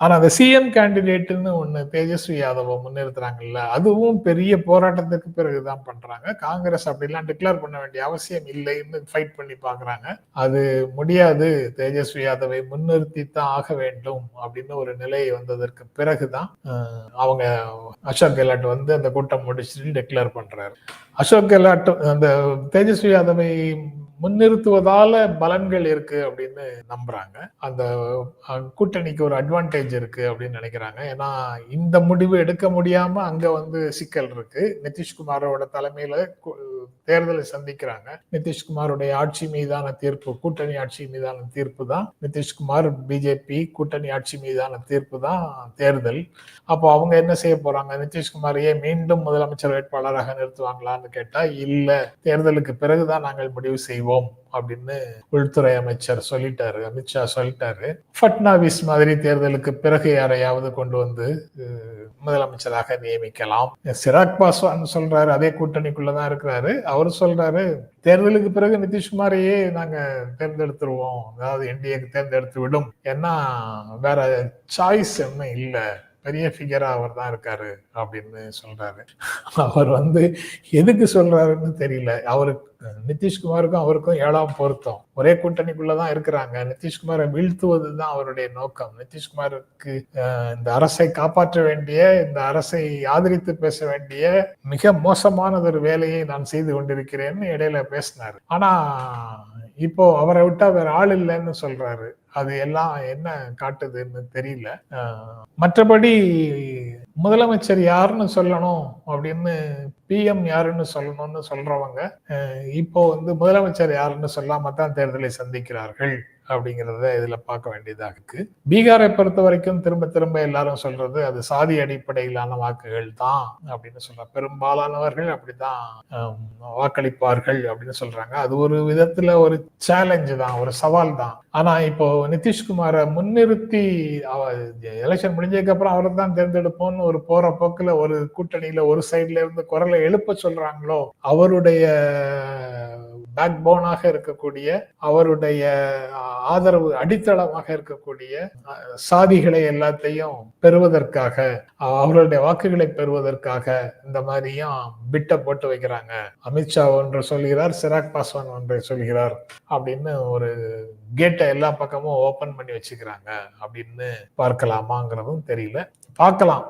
ஆனா அந்த சிஎம் கேண்டிடேட்னு ஒண்ணு தேஜஸ்வி யாதவ முன்னிறுத்துறாங்கல்ல அதுவும் பெரிய போராட்டத்துக்கு பிறகுதான் பண்றாங்க. காங்கிரஸ் அப்படிலாம் டிக்ளேர் பண்ண வேண்டிய அவசியம் இல்லைன்னு ஃபைட் பண்ணி பாக்குறாங்க அது முடியாது தேஜஸ்வி யாதவை முன்னிறுத்தி தான் ஆக வேண்டும் அப்படின்னு ஒரு நிலை வந்ததற்கு பிறகுதான் அவங்க அசோக் கெலாட் வந்து அந்த கூட்டம் முடிச்சுட்டு டிக்ளேர் பண்றாரு. அசோக் கெலாட் அந்த தேஜஸ்வி யாதவை முன்னிறுத்துவதால பலன்கள் இருக்கு அப்படின்னு நம்புறாங்க. அந்த கூட்டணிக்கு ஒரு அட்வான்டேஜ் இருக்கு அப்படின்னு நினைக்கிறாங்க. ஏன்னா இந்த முடிவு எடுக்க முடியாம அங்க வந்து சிக்கல் இருக்கு. நிதிஷ்குமாரோட தலைமையில தேர்தலை சந்திக்கிறாங்க. நிதிஷ்குமாருடைய ஆட்சி மீதான தீர்ப்பு கூட்டணி ஆட்சி மீதான தீர்ப்பு தான். நிதிஷ்குமார் பிஜேபி கூட்டணி ஆட்சி மீதான தீர்ப்பு தான் தேர்தல். அப்போ அவங்க என்ன செய்ய போறாங்க? நிதிஷ்குமாரையே மீண்டும் முதலமைச்சர் வேட்பாளராக நிறுத்துவாங்களான்னு கேட்டா இல்ல தேர்தலுக்கு பிறகுதான் நாங்கள் முடிவு செய்வோம் அப்படின்னு உள்துறை அமைச்சர் சொல்லிட்டாரு. அமித்ஷா சொல்லிட்டாரு. ஃபட்னாவிஸ் மாதிரி தேர்தலுக்கு பிறகு யாரையாவது கொண்டு வந்து முதலமைச்சராக நியமிக்கலாம். சிராக் பாஸ்வான் சொல்றாரு அதே கூட்டணிக்குள்ளதான் இருக்கிறாரு. அவர் சொல்றாரு தேர்தலுக்கு பிறகு நிதிஷ்குமாரையே நாங்க தேர்ந்தெடுத்துருவோம். அதாவது என்டிஏக்கு தேர்ந்தெடுத்து விடும் ஏன்னா வேற சாய்ஸ் என்ன இல்லை. பெரிய ஃபிகரா அவர் தான் இருக்காரு அப்படின்னு சொல்றாரு. அவர் வந்து எதுக்கு சொல்றாருன்னு தெரியல. அவருக்கு நிதிஷ்குமாருக்கும் அவருக்கும் ஏழாம் பொருத்தம். ஒரே கூட்டணிக்குள்ளதான் இருக்கிறாங்க. நிதிஷ்குமாரை வீழ்த்துவது தான் அவருடைய நோக்கம். நிதிஷ்குமாருக்கு இந்த அரசை காப்பாற்ற வேண்டிய இந்த அரசை ஆதரித்து பேச வேண்டிய மிக மோசமானதொரு வேலையை நான் செய்து கொண்டிருக்கிறேன்னு இடையில பேசினாரு. ஆனா இப்போ அவரை விட்டா வேற ஆள் இல்லைன்னு சொல்றாரு. அது எல்லாம் என்ன காட்டுதுன்னு தெரியல. மற்றபடி முதலமைச்சர் யாருன்னு சொல்லணும் அப்படின்னு பிஎம் யாருன்னு சொல்லணும்னு சொல்றவங்க இப்போ வந்து முதலமைச்சர் யாருன்னு சொல்லாம தான் தேர்தலை சந்திக்கிறார்கள். அப்படிங்கிறத இதுல பார்க்க வேண்டியதாக இருக்கு. பீகாரை பொறுத்த வரைக்கும் திரும்ப திரும்ப எல்லாரும் சொல்றது அது சாதி அடிப்படையிலான வாக்குகள் தான் அப்படின்னு சொல்றாங்க பெரும்பாலானவர்கள் அப்படிதான் வாக்களிப்பார்கள் அப்படின்னு சொல்றாங்க. அது ஒரு விதத்துல ஒரு சேலஞ்சு தான் ஒரு சவால் தான். ஆனா இப்போ நிதிஷ்குமாரை முன்னிறுத்தி எலெக்ஷன் முடிஞ்சதுக்கு அப்புறம் அவரை தான் தேர்ந்தெடுப்போம்னு ஒரு போற போக்குல ஒரு கூட்டணியில ஒரு சைட்ல இருந்து குரலை எழுப்ப சொல்றாங்களோ அவருடைய பேக் போனாக இருக்கக்கூடிய அவருடைய ஆதரவு அடித்தளமாக இருக்கக்கூடிய சாதிகளை எல்லாத்தையும் பெறுவதற்காக அவருடைய அவர்களுடைய வாக்குகளை பெறுவதற்காக இந்த மாதிரியும் பிட்ட போட்டு வைக்கிறாங்க. அமித்ஷா ஒன்று சொல்கிறார் சிராக் பாஸ்வான் ஒன்றை சொல்கிறார் அப்படின்னு ஒரு கேட்டை எல்லா பக்கமும் ஓபன் பண்ணி வச்சுக்கிறாங்க அப்படின்னு பார்க்கலாமாங்கிறதும் தெரியல. பார்க்கலாம்.